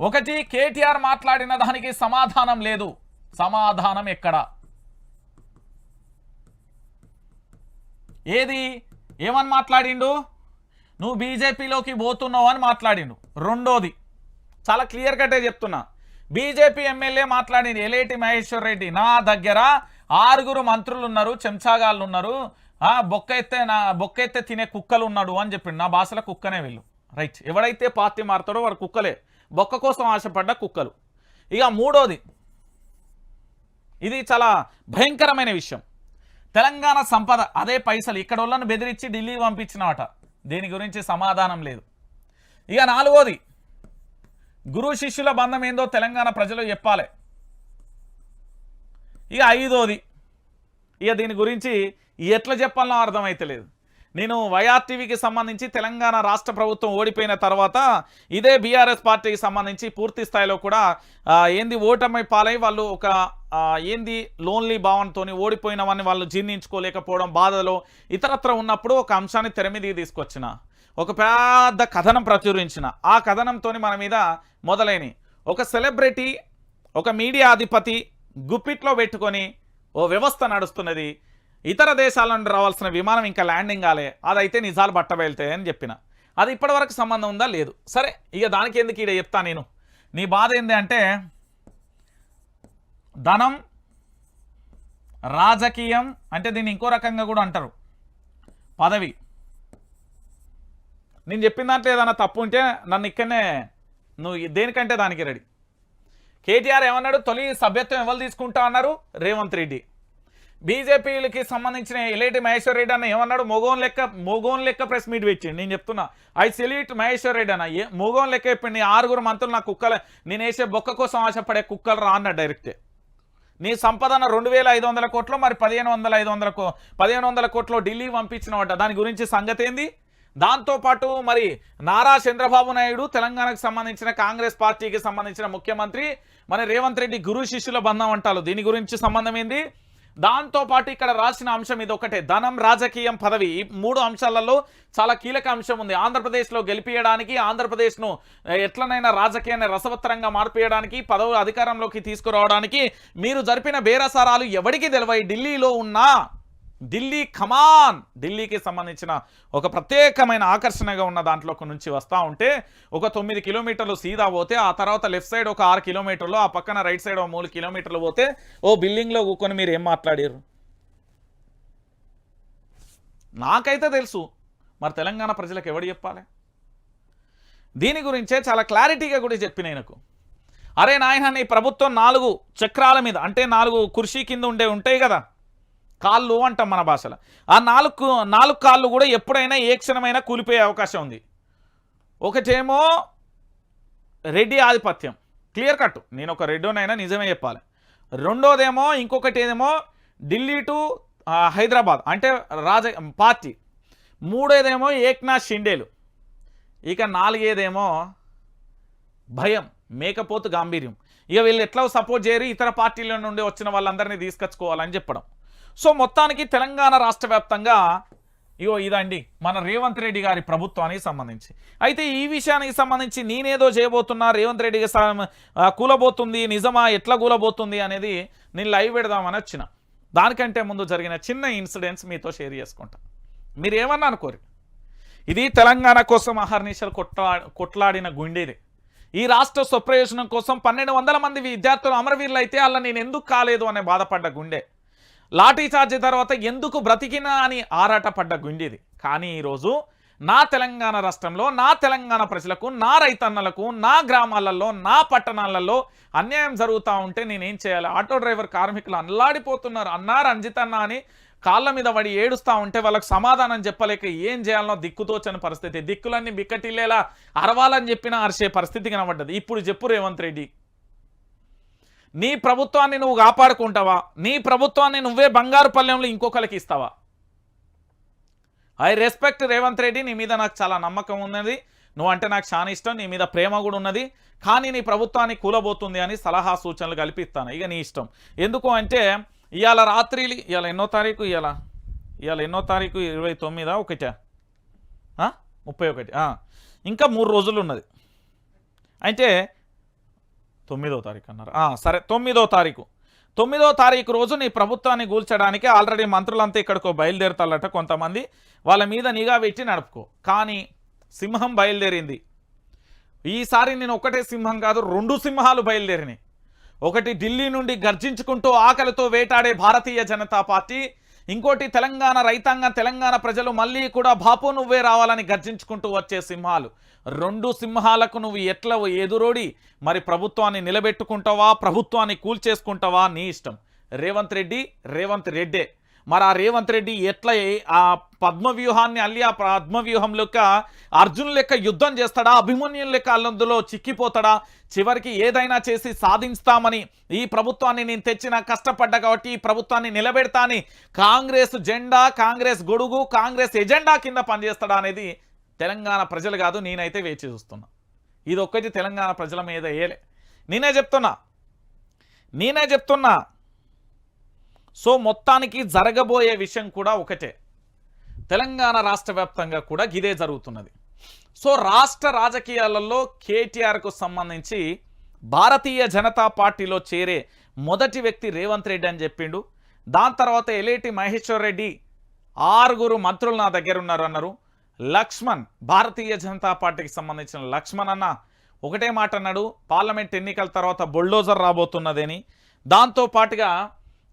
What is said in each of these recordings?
ఒకటి కేటీఆర్ మాట్లాడిన దానికి సమాధానం లేదు. సమాధానం ఎక్కడ? ఏది? ఏమని మాట్లాడిండు? నువ్వు బీజేపీలోకి పోతున్నావు అని మాట్లాడిండు. రెండోది చాలా క్లియర్ కట్టే చెప్తున్నా. బీజేపీ ఎమ్మెల్యే మాట్లాడింది ఎలేటి మహేశ్వర్ రెడ్డి. నా దగ్గర ఆరుగురు మంత్రులు ఉన్నారు చెంచాగాళ్ళు ఉన్నారు బొక్క ఎత్తే నా బొక్క ఎత్తే తినే కుక్కలు ఉన్నాడు అని చెప్పిండు. నా భాషలో కుక్కనే వీళ్ళు. రైట్. ఎవడైతే పార్టీ మారుతాడో వాడు కుక్కలే. బొక్క కోసం ఆశపడ్డ కుక్కలు. ఇక మూడోది ఇది చాలా భయంకరమైన విషయం. తెలంగాణ సంపద అదే పైసలు ఇక్కడ వాళ్ళను బెదిరించి ఢిల్లీ పంపించినమాట దీని గురించి సమాధానం లేదు. ఇక నాలుగోది గురు శిష్యుల బంధం ఏందో తెలంగాణ ప్రజలు చెప్పాలి. ఇక ఐదోది ఇక దీని గురించి ఎట్లా చెప్పాలనో అర్థమైతలేదు. నేను వైఆర్టీవీకి సంబంధించి తెలంగాణ రాష్ట్ర ప్రభుత్వం ఓడిపోయిన తర్వాత ఇదే బీఆర్ఎస్ పార్టీకి సంబంధించి పూర్తి స్థాయిలో కూడా ఏంది ఓటమి పాలై వాళ్ళు ఒక ఏంది లోన్లీ భావనతో ఓడిపోయినవన్నీ వాళ్ళు జీర్ణించుకోలేకపోవడం బాధలో ఇతరత్ర ఉన్నప్పుడు ఒక అంశాన్ని తెర మీదకి తీసుకొచ్చిన ఒక పెద్ద కథనం ప్రచురించిన. ఆ కథనంతో మన మీద మొదలైన ఒక సెలబ్రిటీ ఒక మీడియా అధిపతి గుప్పిట్లో పెట్టుకొని ఓ వ్యవస్థ నడుస్తున్నది. ఇతర దేశాల నుండి రావాల్సిన విమానం ఇంకా ల్యాండింగ్ కాలే. అదైతే నిజాలు బట్టబయలుతాయి అని చెప్పిన. అది ఇప్పటివరకు సంబంధం ఉందా? లేదు. సరే ఇక దానికి ఎందుకు ఇక చెప్తా నేను? నీ బాధ ఏంది అంటే ధనం రాజకీయం అంటే దీన్ని ఇంకో రకంగా కూడా అంటారు. పదవి. నేను చెప్పిన దాంట్లో ఏదైనా తప్పు ఉంటే నన్ను ఇక్కడనే నువ్వు దేనికంటే దానికి రెడీ. కేటీఆర్ ఏమన్నాడు? తొలి సభ్యత్వం ఎవరు తీసుకుంటా అన్నారు? రేవంత్ రెడ్డి. బీజేపీలకి సంబంధించిన ఎలేటి మహేశ్వర్ రెడ్డి అన్న ఏమన్నాడు? మొగోన్ లెక్క మొగోన్ లెక్క ప్రెస్ మీట్ పెట్టిండు. నేను చెప్తున్నా. ఐ సెల్యూట్ మహేశ్వర్ రెడ్డి అన్న. ఏ మొగోన్ లెక్క చెప్పిండు. ఆరుగురు మంత్రులు నా కుక్కల. నేను వేసే బొక్క కోసం ఆశపడే కుక్కలు రా అన్న డైరెక్టే నీ సంపదన రెండు వేల ఐదు వందల కోట్లు మరి పదిహేను వందల ఐదు వందల కో పదిహేను వందల కోట్లు ఢిల్లీ పంపించినవట. దాని గురించి సంగతి ఏంది? దాంతోపాటు మరి నారా చంద్రబాబు నాయుడు తెలంగాణకు సంబంధించిన కాంగ్రెస్ పార్టీకి సంబంధించిన ముఖ్యమంత్రి మన రేవంత్ రెడ్డి గురు శిష్యుల బంధం అంటారు. దీని గురించి సంబంధం ఏంది? దాంతోపాటు ఇక్కడ రాసిన అంశం ఇది ఒకటే. ధనం రాజకీయం పదవి ఈ మూడు అంశాలలో చాలా కీలక అంశం ఉంది. ఆంధ్రప్రదేశ్లో గెలిపియడానికి ఆంధ్రప్రదేశ్ను ఎట్లనైనా రాజకీయాన్ని రసవత్తరంగా మార్పియడానికి పదవి అధికారంలోకి తీసుకురావడానికి మీరు జరిపిన బేరసారాలు ఎవడికి తెలివై ఢిల్లీలో ఉన్నా ఢిల్లీ కమాన్ ఢిల్లీకి సంబంధించిన ఒక ప్రత్యేకమైన ఆకర్షణగా ఉన్న దాంట్లోకి నుంచి వస్తూ ఉంటే ఒక తొమ్మిది కిలోమీటర్లు సీదా పోతే ఆ తర్వాత లెఫ్ట్ సైడ్ ఒక ఆరు కిలోమీటర్లు ఆ పక్కన రైట్ సైడ్ ఒక మూడు కిలోమీటర్లు పోతే ఓ బిల్డింగ్లో కూకొని మీరు ఏం మాట్లాడారు? నాకైతే తెలుసు. మరి తెలంగాణ ప్రజలకు ఎవడు చెప్పాలి? దీని గురించే చాలా క్లారిటీగా కూడా చెప్పిన ఆయనకు అరే నాయన నీ ప్రభుత్వం నాలుగు చక్రాల మీద అంటే నాలుగు కుర్చీ కింద ఉండే ఉంటాయి కదా కాళ్ళు అంటాం మన భాషలో. ఆ నాలుగు నాలుగు కాళ్ళు కూడా ఎప్పుడైనా ఏ క్షణమైనా కూలిపోయే అవకాశం ఉంది. ఒకటేమో రెడ్డి ఆధిపత్యం. Clear cut. నేను ఒక రెడ్డోనైనా నిజమే చెప్పాలి. రెండోదేమో ఇంకొకటి ఏదేమో ఢిల్లీ టు హైదరాబాద్ అంటే రాజ పార్టీ. మూడోదేమో ఏక్నాథ్ షిండేలు. ఇక నాలుగేదేమో భయం మేకపోతు గాంభీర్యం. ఇక వీళ్ళు ఎట్లా సపోర్ట్ చేయరు ఇతర పార్టీల నుండి వచ్చిన వాళ్ళందరినీ తీసుకొచ్చుకోవాలని చెప్పడం. సో మొత్తానికి తెలంగాణ రాష్ట్ర వ్యాప్తంగా ఇగో ఇదండి మన రేవంత్ రెడ్డి గారి ప్రభుత్వానికి సంబంధించి. అయితే ఈ విషయానికి సంబంధించి నేనేదో చేయబోతున్నా రేవంత్ రెడ్డికి కూలబోతుంది నిజమా ఎట్లా కూలబోతుంది అనేది నేను లైవ్ పెడదామని వచ్చిన. దానికంటే ముందు జరిగిన చిన్న ఇన్సిడెంట్స్ మీతో షేర్ చేసుకుంటా. మీరు ఏమన్నా అనుకోరు. ఇది తెలంగాణ కోసం అహర్నిశలు కొట్లా కొట్లాడిన గుండెది ఈ రాష్ట్ర స్వప్రయోజనం కోసం పన్నెండు వందల మంది విద్యార్థులు అమరవీరులు అయితే అలా నేను ఎందుకు కాలేదు అనే బాధపడ్డ గుండె. లాఠీ చార్జీ తర్వాత ఎందుకు బ్రతికినా అని ఆరాటపడ్డ గుండెది. కానీ ఈరోజు నా తెలంగాణ రాష్ట్రంలో నా తెలంగాణ ప్రజలకు నా రైతన్నలకు నా గ్రామాలలో నా పట్టణాలలో అన్యాయం జరుగుతూ ఉంటే నేనేం చేయాలి? ఆటో డ్రైవర్ కార్మికులు అల్లాడిపోతున్నారు. అన్నారు అంజితన్న అని కాళ్ళ మీద పడి ఏడుస్తూ ఉంటే వాళ్ళకు సమాధానం చెప్పలేక ఏం చేయాలనో దిక్కుతోచని పరిస్థితి. దిక్కులన్నీ బిక్కటిల్లేలా అరవాలని చెప్పినా అరిసే పరిస్థితి కనబడ్డది. ఇప్పుడు చెప్పు రేవంత్ రెడ్డి నీ ప్రభుత్వాన్ని నువ్వు కాపాడుకుంటావా? నీ ప్రభుత్వాన్ని నువ్వే బంగారు పల్లెంలో ఇంకొకరికి ఇస్తావా? ఐ రెస్పెక్ట్ రేవంత్ రెడ్డి నీ మీద నాకు చాలా నమ్మకం ఉన్నది. నువ్వు అంటే నాకు చాలా ఇష్టం నీ మీద ప్రేమ కూడా ఉన్నది. కానీ నీ ప్రభుత్వాన్ని కూలబోతుంది అని సలహా సూచనలు కల్పిస్తాను. ఇక నీ ఇష్టం. ఎందుకు అంటే ఇవాళ రాత్రి ఇవాళ ఎన్నో తారీఖు ఇవాళ ఇవాళ ఎన్నో తారీఖు? ఇరవై తొమ్మిదా? ఒకటా? ముప్పై ఒకటి. ఇంకా మూడు రోజులు ఉన్నది. అయితే తొమ్మిదో తారీఖు అన్నారు. సరే తొమ్మిదో తారీఖు. తొమ్మిదో తారీఖు రోజు నీ ప్రభుత్వాన్ని కూల్చడానికి ఆల్రెడీ మంత్రులంతా ఇక్కడికో బయలుదేరుతారట కొంతమంది. వాళ్ళ మీద నిఘా పెట్టి నడుపుకో. కానీ సింహం బయలుదేరింది. ఈసారి నేను ఒకటే సింహం కాదు రెండు సింహాలు బయలుదేరినాయి. ఒకటి ఢిల్లీ నుండి గర్జించుకుంటూ ఆకలితో వేటాడే భారతీయ జనతా పార్టీ ఇంకోటి తెలంగాణ రైతాంగం తెలంగాణ ప్రజలు మళ్ళీ కూడా బాపు నువ్వే రావాలని గర్జించుకుంటూ వచ్చే సింహాలు. రెండు సింహాలకు నువ్వు ఎట్లా ఎదురోడి? మరి ప్రభుత్వాన్ని నిలబెట్టుకుంటావా? ప్రభుత్వాన్ని కూల్చేసుకుంటావా? నీ ఇష్టం. రేవంత్ రెడ్డి రేవంత్ రెడ్డే. మరి ఆ రేవంత్ రెడ్డి ఎట్లా ఆ పద్మ వ్యూహాన్ని అల్లి ఆ పద్మ వ్యూహం లెక్క అర్జున్ లెక్క యుద్ధం చేస్తాడా? అభిమన్యుల లెక్క అల్లందులో చిక్కిపోతాడా? చివరికి ఏదైనా చేసి సాధిస్తామని ఈ ప్రభుత్వాన్ని నేను తెచ్చిన కష్టపడ్డా కాబట్టి ఈ ప్రభుత్వాన్ని నిలబెడతా అని కాంగ్రెస్ జెండా కాంగ్రెస్ గొడుగు కాంగ్రెస్ ఎజెండా కింద పనిచేస్తాడా అనేది తెలంగాణ ప్రజలు కాదు నేనైతే వేచి చూస్తున్నా. ఇది ఒక్కటి తెలంగాణ ప్రజల మీద ఏలే. నేనే చెప్తున్నా. నేనే చెప్తున్నా. సో మొత్తానికి జరగబోయే విషయం కూడా ఒకటే. తెలంగాణ రాష్ట్ర వ్యాప్తంగా కూడా ఇదే జరుగుతున్నది. సో రాష్ట్ర రాజకీయాలలో కేటీఆర్కు సంబంధించి భారతీయ జనతా పార్టీలో చేరే మొదటి వ్యక్తి రేవంత్ రెడ్డి అని చెప్పిండు. దాని తర్వాత ఎలేటి మహేశ్వర్ రెడ్డి ఆరుగురు మంత్రులు నా దగ్గర ఉన్నారు అన్నారు. లక్ష్మణ్ భారతీయ జనతా పార్టీకి సంబంధించిన లక్ష్మణ్ అన్న ఒకటే మాట అన్నాడు. పార్లమెంట్ ఎన్నికల తర్వాత బుల్డోజర్ రాబోతున్నదని. దాంతో పాటుగా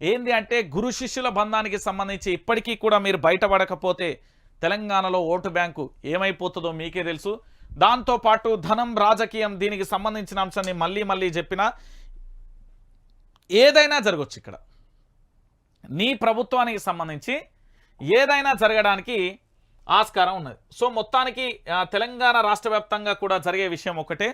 ఏంది అంటే గురు శిష్యుల బంధానికి సంబంధించి ఇప్పటికీ కూడా మీరు బయటపడకపోతే తెలంగాణలో ఓటు బ్యాంకు ఏమైపోతుందో మీకే తెలుసు. దాంతో పాటు ధనం రాజకీయం దీనికి సంబంధించిన అంశాన్ని మళ్ళీ మళ్ళీ చెప్పిన ఏదైనా జరగచ్చు ఇక్కడ. నీ ప్రభుత్వానికి సంబంధించి ఏదైనా జరగడానికి ఆస్కారం ఉన్నది. సో మొత్తానికి తెలంగాణ రాష్ట్ర కూడా జరిగే విషయం ఒకటే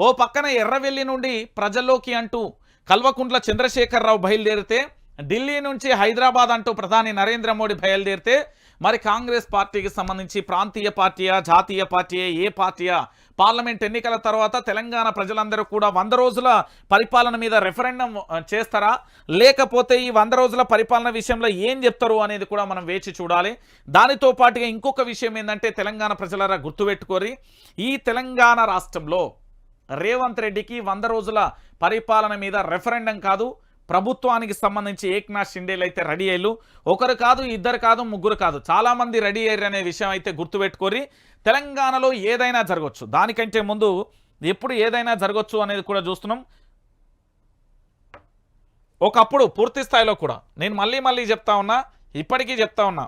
ఓ పక్కన ఎర్రవెల్లి నుండి ప్రజల్లోకి అంటూ కల్వకుంట్ల చంద్రశేఖరరావు బయలుదేరితే ఢిల్లీ నుంచి హైదరాబాద్ అంటూ ప్రధాని నరేంద్ర మోడీ బయలుదేరితే మరి కాంగ్రెస్ పార్టీకి సంబంధించి ప్రాంతీయ పార్టీయా జాతీయ పార్టీయే ఏ పార్టీయా? పార్లమెంట్ ఎన్నికల తర్వాత తెలంగాణ ప్రజలందరూ కూడా వంద రోజుల పరిపాలన మీద రెఫరెండం చేస్తారా? లేకపోతే ఈ వంద రోజుల పరిపాలన విషయంలో ఏం చెప్తారు అనేది కూడా మనం వేచి చూడాలి. దానితో పాటుగా ఇంకొక విషయం ఏంటంటే తెలంగాణ ప్రజలరా గుర్తుపెట్టుకోరి ఈ తెలంగాణ రాష్ట్రంలో రేవంత్ రెడ్డికి వంద రోజుల పరిపాలన మీద రెఫరెండం కాదు ప్రభుత్వానికి సంబంధించి ఏక్నాథ్ షిండేలు అయితే రెడీ అయ్యారు. ఒకరు కాదు ఇద్దరు కాదు ముగ్గురు కాదు. చాలామంది రెడీ అయ్యారు అనే విషయం అయితే గుర్తుపెట్టుకొని తెలంగాణలో ఏదైనా జరగవచ్చు దానికంటే ముందు ఎప్పుడు ఏదైనా జరగవచ్చు అనేది కూడా చూస్తున్నాం. ఒకప్పుడు పూర్తి స్థాయిలో కూడా నేను మళ్ళీ మళ్ళీ చెప్తా ఉన్నా ఇప్పటికీ చెప్తా ఉన్నా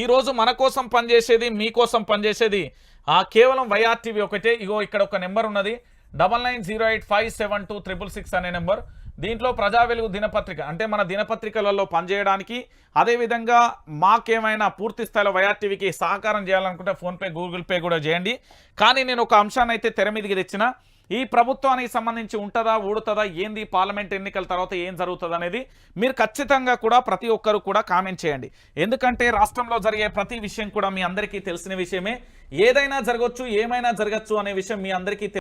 ఈరోజు మన కోసం పనిచేసేది మీకోసం పనిచేసేది ఆ కేవలం వైఆర్టీవీ ఒకటే. ఇగో ఇక్కడ ఒక నెంబర్ ఉన్నది. Double nine zero eight five seven two triple six అనే నెంబర్. దీంట్లో ప్రజా వెలుగు దినపత్రిక అంటే మన దినపత్రికలలో పనిచేయడానికి అదేవిధంగా మాకేమైనా పూర్తి స్థాయిలో వైఆర్టీవీకి సహకారం చేయాలనుకుంటే ఫోన్పే గూగుల్ పే కూడా చేయండి. కానీ నేను ఒక అంశాన్ని అయితే తెర మీదకి తెచ్చిన. ఈ ప్రభుత్వానికి సంబంధించి ఉంటుందా ఊడుతుందా ఏంది పార్లమెంట్ ఎన్నికల తర్వాత ఏం జరుగుతుంది అనేది మీరు ఖచ్చితంగా కూడా ప్రతి ఒక్కరు కూడా కామెంట్ చేయండి. ఎందుకంటే రాష్ట్రంలో జరిగే ప్రతి విషయం కూడా మీ అందరికీ తెలిసిన విషయమే. ఏదైనా జరగవచ్చు ఏమైనా జరగచ్చు అనే విషయం మీ అందరికీ